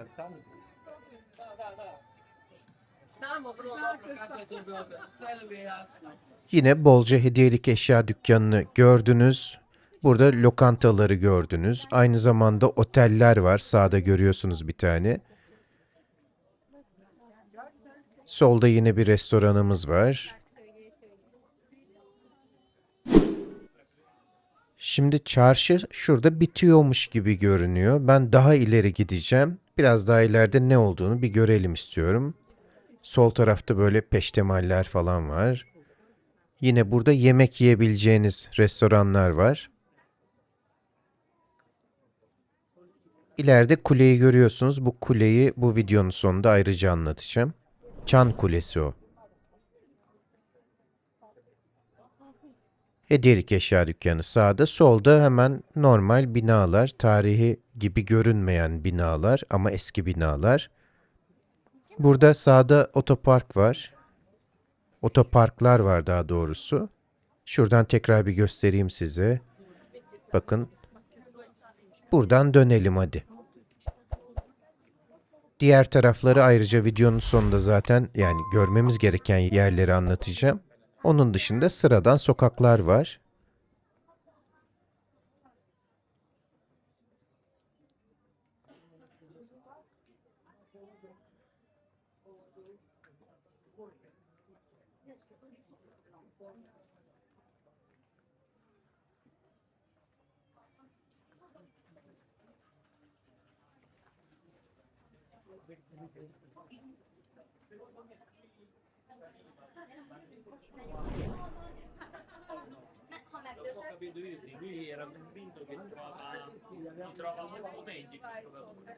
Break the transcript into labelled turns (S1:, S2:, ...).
S1: Beogradu. Sve nam je jasno.
S2: Yine bolca hediyelik eşya dükkanını gördünüz. Burada lokantaları gördünüz. Aynı zamanda oteller var. Sağda görüyorsunuz bir tane. Solda yine bir restoranımız var. Şimdi çarşı şurada bitiyormuş gibi görünüyor. Ben daha ileri gideceğim. Biraz daha ileride ne olduğunu bir görelim istiyorum. Sol tarafta böyle peştemaller falan var. Yine burada yemek yiyebileceğiniz restoranlar var. İleride kuleyi görüyorsunuz. Bu kuleyi bu videonun sonunda ayrıca anlatacağım. Çan Kulesi o. Hediyelik eşya dükkanı sağda, solda hemen normal binalar, tarihi gibi görünmeyen binalar ama eski binalar. Burada sağda otopark var. Otoparklar var daha doğrusu. Şuradan tekrar bir göstereyim size. Bakın. Buradan dönelim hadi. Diğer tarafları ayrıca videonun sonunda zaten yani görmemiz gereken yerleri anlatacağım. Onun dışında sıradan sokaklar var.
S3: Capito io sì, lui era convinto che trova, li trova molto meglio i giocatori.